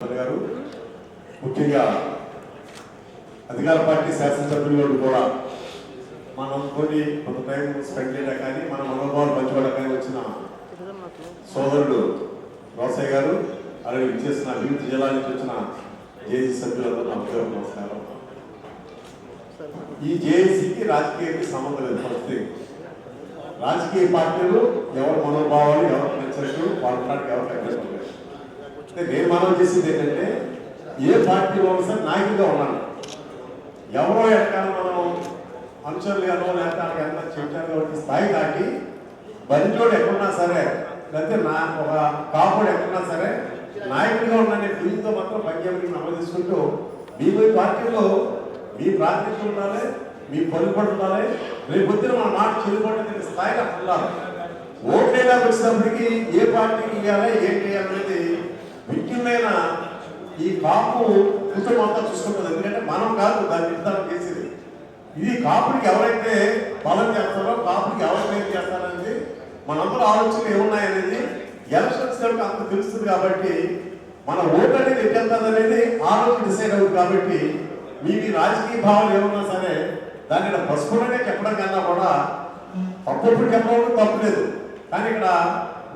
గారు. ముఖ్యంగా అధికార పార్టీ శాసనసభ్యులు కూడా మనం కొన్ని కొంత టైం స్పెండ్ చేయడం కానీ మన మనోభావాలు పంచుకోవడం కానీ వచ్చిన సోదరుడు రోసయ్య గారు అలాగే విచ్చేసిన వివిధ జిల్లా నుంచి వచ్చిన జేఏసీ సభ్యులందరూ నమస్కారం నమస్కారం. ఈ జేఏసీకి రాజకీయానికి సంబంధం లేదు. ఫస్ట్ రాజకీయ పార్టీలు ఎవరి మనోభావాలు ఎవరికి నచ్చినట్టు వాళ్ళ పార్టీ ఎవరికి అడ్జస్ట్ నేను మనం ఏంటంటే ఏ పార్టీలో సార్ సరే నాయకుడిగా ఉన్నాను ఎవరో ఎక్కడ మనం అనుచరులుగానో లేకపోతే ఎంత చెప్తాను కాబట్టి స్థాయి దాటి బంజోడు ఎక్కడున్నా సరే లేకపోతే నా ఒక కాపుడు ఎక్కడున్నా సరే నాయకుడిగా ఉన్నానే ఫీలింగ్తో మాత్రం పనిచేయమని అమలు తీసుకుంటూ మీ మీ పార్టీలో మీ ప్రాతినిధ్యం ఉండాలి మీ పలుపడి ఉండాలి. రేపు పొద్దున మన మాట చెల్లుబడి స్థాయిగా ఉండాలి. ఓట్లేలా వచ్చినప్పటికీ ఏ పార్టీకి ఇవ్వాలి ఏం చేయాలనేది ముఖ్యమైన ఈ కాపు కుటుంబం అంతా చూసుకుంటుంది. ఎందుకంటే మనం కాదు దాన్ని నిర్ధారణ చేసేది. ఇది కాపుడికి ఎవరైతే బలం చేస్తారో కాపుడికి ఎవరైతే ఏం చేస్తారనేది మనందరూ ఆలోచనలు ఏమున్నాయనేది ఎలక్షన్స్ కనుక అంత తెలుస్తుంది కాబట్టి మన ఓటు అనేది ఎట్టెళ్తుంది అనేది డిసైడ్ అవుతుంది కాబట్టి మీ మీ రాజకీయ భావాలు ఏమన్నా సరే దాన్ని పసుపులోనే చెప్పడం కన్నా కూడా తప్పప్పుడు చెప్పడం తప్పు లేదు. కానీ ఇక్కడ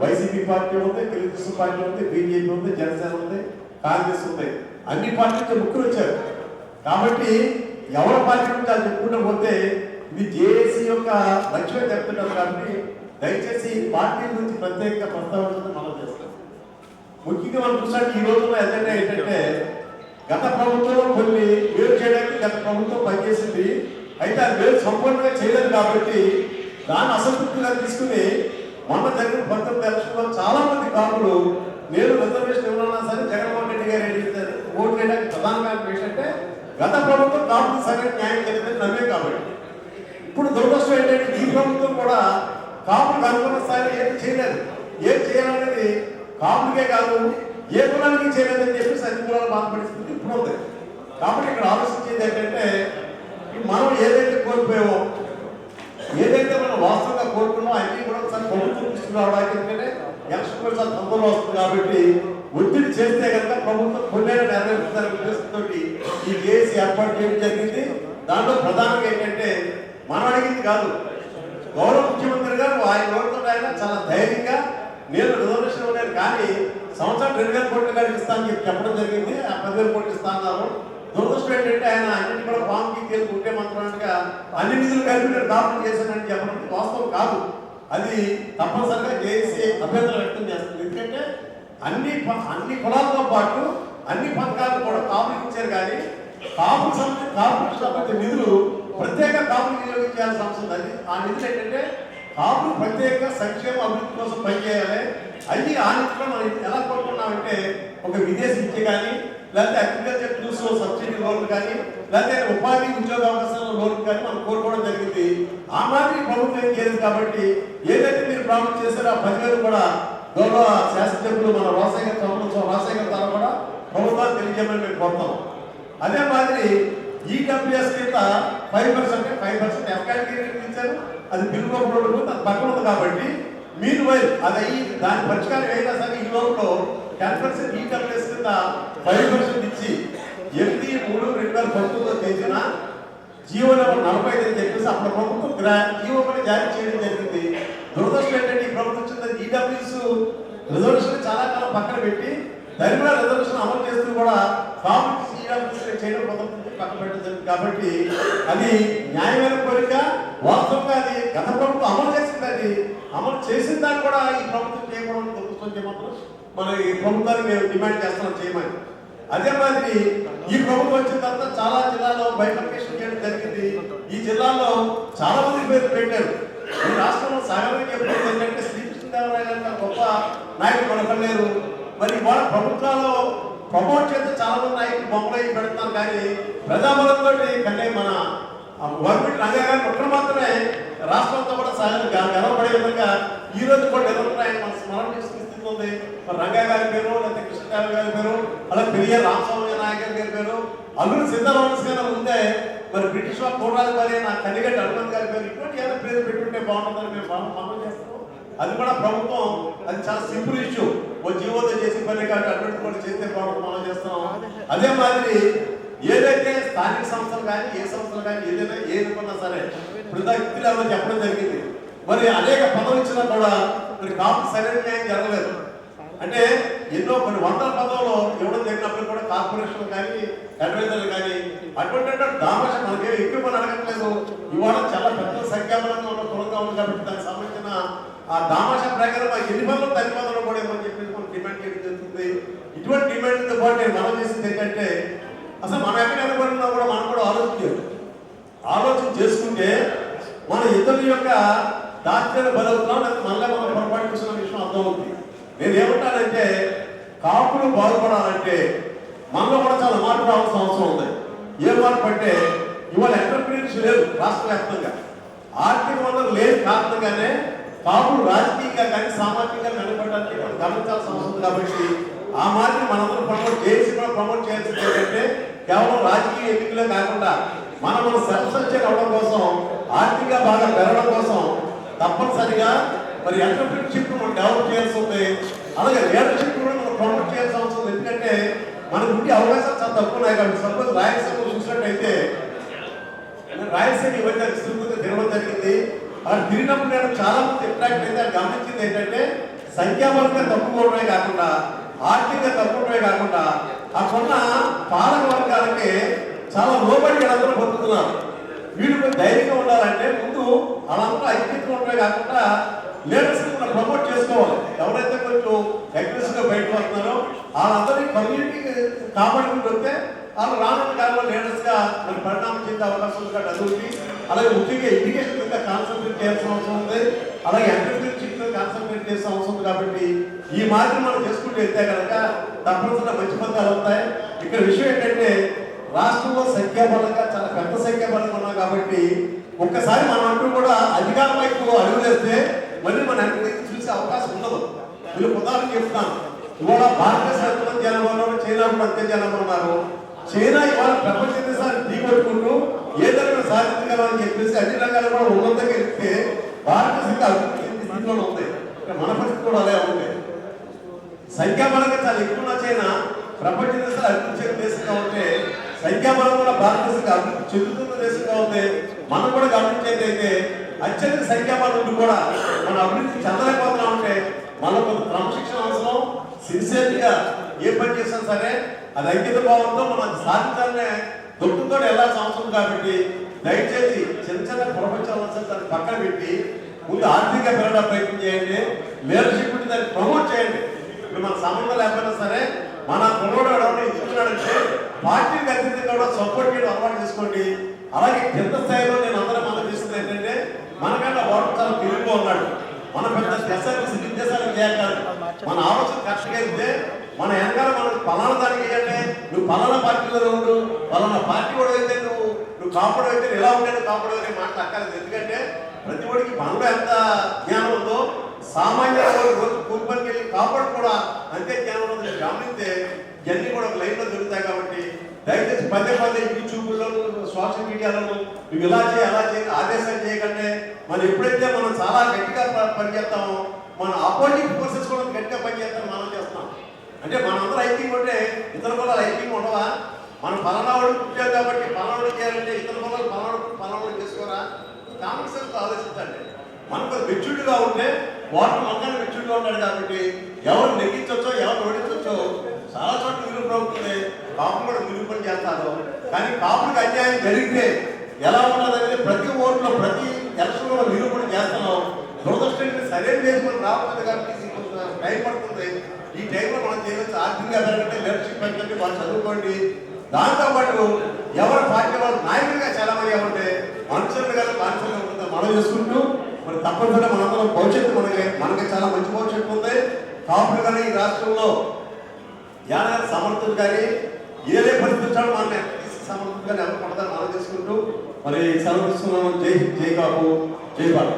వైసీపీ పార్టీ ఉంది తెలుగుదేశం పార్టీ ఉంది బీజేపీ ఉంది జనసేన ఉంది కాంగ్రెస్ ఉంది అన్ని పార్టీలతో ముగ్గురు వచ్చారు. కాబట్టి ఎవరి పార్టీ నుంచి అది చెప్పుకుంటూ పోతే ఇది జేఏసీ యొక్క లక్ష్యం చెప్తున్నారు కాబట్టి దయచేసి పార్టీ గురించి ప్రత్యేకంగా ప్రస్తావించడం మనం చేస్తాం. ముఖ్యంగా మనం చూసాక ఈ రోజుల్లో ఎజెండా ఏంటంటే గత ప్రభుత్వం కొన్ని వేరు చేయడానికి గత ప్రభుత్వం పనిచేసింది. అయితే అది వేరు సంపూర్ణంగా చేయలేదు కాబట్టి దాన్ని అసంతృప్తిగా తీసుకుని మొన్న జరిగిన పంతొమ్మిది ఎలక్షన్లో చాలా మంది కాపులు నేను రిజర్వేషన్ ఇవ్వనున్నా సరే జగన్మోహన్ రెడ్డి గారు ఏంటి ఓటు వేయడానికి ప్రధాన కారణం ఏంటంటే గత ప్రభుత్వం కాపులు సరైన న్యాయం జరిగిందని నమ్మే కాబట్టి. ఇప్పుడు దురదృష్టం ఏంటంటే ఈ ప్రభుత్వం కూడా కాపులకు అనుకున్న స్థాయిలో ఏం చేయలేదు. ఏం చేయాలనేది కాపులకే కాదు ఏ కులానికి చేయలేదని చెప్పేసి అన్ని కులాలు బాధపడిస్తుంది. ఇప్పుడు ఉంది. కాబట్టి ఇక్కడ ఆలోచించేది ఏంటంటే మనం ఏదైతే కోల్పోయామో ఏదైతే మనం వాస్తవంగా కోరుకున్నామో అన్ని కూడా ఒకసారి ప్రభుత్వం తీసుకురావడానికి ఎందుకంటే ఎలక్షన్ కూడా చాలా తొందరలో వస్తుంది కాబట్టి ఒత్తిడి చేస్తే కనుక ప్రభుత్వం కొన్నేళ్ళు నెరవేరుస్తుందనే ఉద్దేశంతో ఈ కేసు ఏర్పాటు చేయడం జరిగింది. దాంట్లో ప్రధానంగా ఏంటంటే మనం అడిగింది కాదు. గౌరవ ముఖ్యమంత్రి గారు ఆయన కోరుతున్న ఆయన చాలా ధైర్యంగా నేను రిజర్వేషన్ ఉన్నాను కానీ సంవత్సరం రెండు వేల కోట్ల గారికి ఇస్తానని చెప్పి చెప్పడం జరిగింది. ఆ పదివేల కోట్లు ఇస్తాను దురదృష్టం ఏంటంటే ఆయన అన్నింటి కూడా ఫామ్కి తీరు ఉంటే మాత్రానిగా అన్ని నిధులు కలిపి నేను చేశానని చెప్పడం వాస్తవం కాదు. అది తప్పనిసరిగా చేసి అభ్యంతరం వ్యక్తం చేస్తుంది. ఎందుకంటే అన్ని ప- అన్ని కులాలతో పాటు అన్ని పథకాలు కూడా కాపులకు ఇచ్చారు కానీ కాపు సంబంధించి కాపులకు సంబంధించిన నిధులు ప్రత్యేక కాపులు వినియోగించాల్సిన అవసరం ఉంది. అది ఆ నిధులు ఏంటంటే కాపులు ప్రత్యేక సంక్షేమ అభివృద్ధి కోసం పనిచేయాలి. అన్ని ఆ నిధులు మనం ఎలా కోరుకున్నామంటే ఒక విదేశీ విద్య కానీ లేకపోతే అగ్రికల్చర్ టూల్స్ సబ్సిడీ లోన్లు కానీ లేకపోతే ఉపాధి ఉద్యోగ అవకాశాల లోన్లు కానీ మనం కోరుకోవడం జరిగింది. ఆ మాదిరి ప్రభుత్వం ఏం చేయలేదు కాబట్టి ఏదైతే మీరు ప్రామిస్ చేశారో ఆ పదివేలు కూడా గౌరవ శాసనసభ్యులు మన రోసయ్య సంవత్సరం రోసయ్య ద్వారా కూడా ప్రభుత్వాలు తెలియజేయమని మేము కోరుతాం అదే మాదిరి ఈడబ్ల్యూఎస్ కింద ఫైవ్ పర్సెంట్ ఫైవ్ పర్సెంట్ ఎఫ్ ఇచ్చారు. అది బిల్ రూపంలో అది పక్కన ఉంది కాబట్టి మీరు వైల్ అది అయ్యి దాని పరిష్కారం అయినా సరే ఈ లోపల టెన్ పర్సెంట్ ఈడబ్ల్యూఎస్ కింద ఫైవ్ పర్సెంట్ ఇచ్చి ఎనిమిది మూడు రెండు వేల పంతొమ్మిదిలో తేదీన జీవో నెంబర్ నలభై ఐదు అని చెప్పేసి అప్పుడు ప్రభుత్వం గ్రా జీవో కూడా జారీ చేయడం జరిగింది. దురదృష్టం ఏంటంటే ఈ ప్రభుత్వం వచ్చిన ఈడబ్ల్యూస్ రిజర్వేషన్ e చాలా కాలం పక్కన పెట్టి దరిద్ర రిజర్వేషన్ అమలు చేస్తూ కూడా కాంగ్రెస్ ఈడబ్ల్యూస్ చేయడం ప్రభుత్వం పక్కన పెట్టడం కాబట్టి అది న్యాయమైన కోరిక వాస్తవంగా అది గత ప్రభుత్వం అమలు చేసింది అది. అమలు చేసిన దాన్ని కూడా ఈ ప్రభుత్వం చేయకూడదు ప్రభుత్వం చేయమంటారు మన ఈ ప్రభుత్వాన్ని మేము డిమాండ్ చేస్తున్నాం చేయమని. అదే మాదిరి ఈ ప్రభుత్వం వచ్చిన తర్వాత చాలా జిల్లాలో బైఫర్కేషన్ చేయడం జరిగింది. ఈ జిల్లాలో చాలా మంది పేరు పెట్టారు. ఈ రాష్ట్రంలో సగం చెప్పేది ఏంటంటే శ్రీకృష్ణదేవరాయ గారు గొప్ప నాయకులు కొనకలేరు మరి వాళ్ళ ప్రభుత్వాల్లో ప్రమోట్ చేస్తే చాలా మంది నాయకులు బొమ్మలు పెడతాను కానీ ప్రజాబలంతో కంటే మన గవర్నమెంట్ రంగా గారిని ఒక్కరు మాత్రమే రాష్ట్రంతో కూడా సహాయం గెలవబడే విధంగా ఈ రోజు కూడా నిరంతరం మన స్మరణ చేసుకునే స్థితి ఉంది. మరి రంగా గారి పేరు లేకపోతే కృష్ణదేవ గారి పేరు అలా పెరియ రామస్వామి నాయకర్ గారి పేరు అల్లుడు సీతారామస్ గారు ఉందే మరి బ్రిటిష్ వారు కోటాధిపతి నా కనిగడ్డ హనుమంత్ గారి పేరు ఇటువంటి ఏదైనా పేరు పెట్టుంటే బాగుంటుందని మేము మనం చేస్తాము అది కూడా ప్రభుత్వం అది చాలా సింపుల్ ఇష్యూ ఓ జీవోతో చేసి పని కాదు అటువంటి కూడా చేస్తే ప్రభుత్వం మనం చేస్తున్నాం. అదే మాదిరి ఏదైతే స్థానిక సంస్థలు కానీ ఏ సంస్థలు కానీ ఏదైనా ఏది సరే ప్రతిలో చెప్పడం జరిగింది. మరి అనేక పదవులు ఇచ్చినా కూడా మరి కాపు సరైన న్యాయం జరగలేదు. అంటే ఎన్నో కొన్ని వందల పదవులు ఇవ్వడం జరిగినప్పుడు కూడా కార్పొరేషన్ కానీ అడ్వైజర్లు కానీ అటువంటి దామశ మనకి ఎక్కువ అడగట్లేదు. ఇవాళ చాలా పెద్ద సంఖ్యాబలంగా ఉన్న కులంగా ఉంది కాబట్టి దానికి సంబంధించిన ఆ దామాష ప్రకారం ఆ ఎన్ని పనులు తల్లి పనులు కూడా ఏమని చెప్పేసి మనం డిమాండ్ చేయడం జరుగుతుంది. ఇటువంటి డిమాండ్తో పాటు నేను మనం చేసింది ఏంటంటే అసలు మనం ఎక్కడ నిలబడినా కూడా మనం కూడా ఆలోచించాలి ఆలోచన చేసుకుంటే మన ఇతరుల యొక్క దాచిన బలవుతున్నాం లేకపోతే మనలే మనం పొరపాటు చేసిన విషయం అర్థమవుతుంది నేను ఏమంటానంటే కాపులు బాగుపడాలంటే మనలో కూడా చాలా మార్పు రావాల్సిన అవసరం ఉంది. ఏ మార్పు అంటే ఇవాళ ఎంటర్ప్రీనర్స్ లేదు రాష్ట్ర వ్యాప్తంగా. ఆర్థిక వనరులు లేని కారణంగానే కాపులు రాజకీయంగా కానీ సామాజికంగా నిలబడడానికి మనం గమనించాల్సిన అవసరం కాబట్టి ఆ మార్పుని మనందరం ప్రమోట్ చేసి కూడా ప్రమోట్ చేయాల్సింది ఏంటంటే కేవలం రాజకీయ ఎన్నికలే కాకుండా మనం మన సెల్ఫ్ సస్టైన్ అవడం కోసం ఆర్థికంగా బాగా పెరగడం కోసం తప్పనిసరిగా మరి ఎంటర్ప్రినర్షిప్ మనం డెవలప్ చేయాల్సి ఉంది. అలాగే లీడర్షిప్ కూడా మనం ప్రమోట్ చేయాల్సిన అవసరం ఎందుకంటే మనకు ఉండే అవకాశాలు చాలా తక్కువ ఉన్నాయి కాబట్టి సపోజ్ రాయలసీమ చూసినట్టయితే రాయలసీమ ఈ మధ్య తిరగడం జరిగింది. అక్కడ తిరిగినప్పుడు నేను చాలా మంది అట్రాక్ట్ అయితే గమనించింది ఏంటంటే సంఖ్యాబలంగా తప్పుకోవడమే కాకుండా ఆర్థికంగా తప్పుకోవడమే కాకుండా అక్కడున్న పాలక వర్గాలకి చాలా లోబడి వీళ్ళందరూ బతుకుతున్నారు. వీళ్ళు ధైర్యంగా ఉండాలంటే ముందు వాళ్ళందరూ ఐక్యతగా ఉండడమే కాకుండా లీడర్స్ కూడా ప్రమోట్ చేసుకోవాలి. ఎవరైతే కొంచెం అగ్రెసివ్గా బయటకు వస్తున్నారో వాళ్ళందరినీ కమ్యూనిటీకి కాపాడుకుంటూ వస్తే వాళ్ళు రానున్న కాలంలో లీడర్స్గా మరి పరిణామం చెందే అవకాశం ఉంది అలాగే ముఖ్యంగా ఎడ్యుకేషన్ మీద కాన్సన్ట్రేట్ చేయాల్సిన అవసరం ఉంది. అలాగే ఎంటర్ప్రీన్షిప్ మీద కాన్సన్ట్రేట్ చేసిన అవసరం ఉంది కాబట్టి ఈ మార్గం మనం చేసుకుంటూ వెళ్తే కనుక తప్పనిసరిగా మంచి ఫలితాలు వస్తాయి. ఇక్కడ విషయం ఏంటంటే రాష్ట్రంలో సంఖ్యాబలంగా చాలా పెద్ద సంఖ్యాబలంగా ఉన్నాం కాబట్టి ఒక్కసారి మనం అంటూ కూడా అధికార వైపు అడుగులేస్తే మళ్ళీ మన ఎంటర్ప్రీన్ చూసే అవకాశం ఉండదు. వీళ్ళు ఉదాహరణ చెప్తాను ఇవాళ భారతదేశ ఎంతమంది చైనా కూడా అంతే జనాభా ఉన్నారు. చైనా ఇవాళ ప్రపంచ ఏదైనా సాధించగలమని చెప్పేసి అన్ని రంగాలు కూడా ఉన్నతంగా వెళ్తే భారతదేశం అభివృద్ధి చెందే స్థితిలో ఉంది. మన పరిస్థితి కూడా అలా ఉంది. సంఖ్యాబలంగా చాలా ఎక్కువ నచ్చైనా చైనా ప్రపంచ దేశాలు అభివృద్ధి చెందిన దేశంగా ఉంటే సంఖ్యాబలం కూడా భారతదేశంగా అభివృద్ధి చెందుతున్న దేశంగా ఉంది మనం కూడా గమనించేది అయితే అత్యధిక సంఖ్యాబలం ఉండి కూడా మన అభివృద్ధి చెందలేకపోతున్నా ఉంటే మనకు క్రమశిక్షణ అవసరం. సిన్సియర్గా ఏ పని చేసినా సరే అది అంకిత భావంతో మనం సాధించాలనే దుఃఖంతో వెళ్ళాల్సిన అవసరం కాబట్టి దయచేసి చిన్న చిన్న ప్రపంచాలు దాన్ని పక్కన పెట్టి ముందు ఆర్థిక పెరగడం ప్రయత్నం చేయండి. లీడర్షిప్ దాన్ని ప్రమోట్ చేయండి. ఇప్పుడు మన సంబంధం లేకపోయినా సరే మన పిల్లడు ఎవరైనా ఇస్తున్నాడంటే పార్టీకి అతీతంగా కూడా సపోర్ట్ చేయడం అలవాటు చేసుకోండి. అలాగే కింద స్థాయిలో నేను అందరం మనం చేస్తుంది ఏంటంటే మనకన్నా వాడు చాలా తెలివిగా ఉన్నాడు. మన పెద్ద దేశానికి విదేశాలకు చేయాలి మన ఆలోచన కరెక్ట్గా అయితే మన వెనకాల మనం పలానా దానికి ఏంటంటే నువ్వు పలానా పార్టీలో ఉండు పలానా పార్టీ కూడా అయితే నువ్వు కాపాడు అయితే ఎలా ఉంటాడు కాపాడు అనే మాట అక్కర్లేదు. ఎందుకంటే ప్రతి ఒడికి మనలో ఎంత జ్ఞానం ఉందో సామాన్య రోజు కూర్పనికి వెళ్ళి కాపాడు కూడా అంతే జ్ఞానం ఉందని గమనిస్తే ఇవన్నీ కూడా ఒక లైన్లో దొరుకుతాయి కాబట్టి దయచేసి పదే పదే యూట్యూబ్లో సోషల్ మీడియాలో నువ్వు ఇలా చేయి అలా చేయి ఆదేశాలు చేయకంటే మనం ఎప్పుడైతే మనం చాలా గట్టిగా పనిచేస్తామో మన అపోజిట్ ఫోర్సెస్ కూడా గట్టిగా పనిచేస్తాం మనం చేస్తాం అంటే మనందరూ ఐక్యంగా ఉంటే ఇతర కూడా ఐక్యంగా ఉండవా? మనం పలానావాడు పుట్టారు కాబట్టి పలానాడు చేయాలంటే ఇతర కులాలు పలానాడు పలానాడు చేసుకోరా? కామన్ సెన్స్ ఆలోచించండి. మనకు మెచ్యూర్డ్గా ఉంటే వాటర్ మనకన్నా మెచ్యూర్డ్గా ఉన్నాడు కాబట్టి ఎవరు నెగ్గించవచ్చో ఎవరు ఓడించవచ్చో చాలా చోట్ల నిరూపణ అవుతుంది కాపులు కూడా నిరూపణ చేస్తారు కానీ కాపులకు అన్యాయం జరిగితే ఎలా ఉన్నదనేది ప్రతి ఓట్లో ప్రతి ఎలక్షన్లో నిరూపణ చేస్తున్నాం. దురదృష్టం సరైన వేసుకొని రావట్లేదు కాబట్టి టైం పడుతుంది. ఈ టైంలో మనం చేయవచ్చు ఆర్థికంగా లీడర్షిప్ పెంచండి వాళ్ళు చదువుకోండి. దాంతోపాటు ఎవరు పార్టీ వాళ్ళు నాయకులుగా చాలా మంది మనుషులు కదా బాధ్యతగా ఉంటుందో మనం చేసుకుంటూ మరి తప్పనిసరిగా మనందరం భవిష్యత్తు మనకి మనకి చాలా మంచి భవిష్యత్తు ఉంది. కాపులు కానీ ఈ రాష్ట్రంలో యాదగారి సమర్థులు కానీ ఏదే పరిస్థితి వచ్చాడో మన సమర్థులు కానీ ఎవరు పడతారు మనం చేసుకుంటూ మరి సెలవు తీసుకున్నాము జై జై కాపు జై బాబు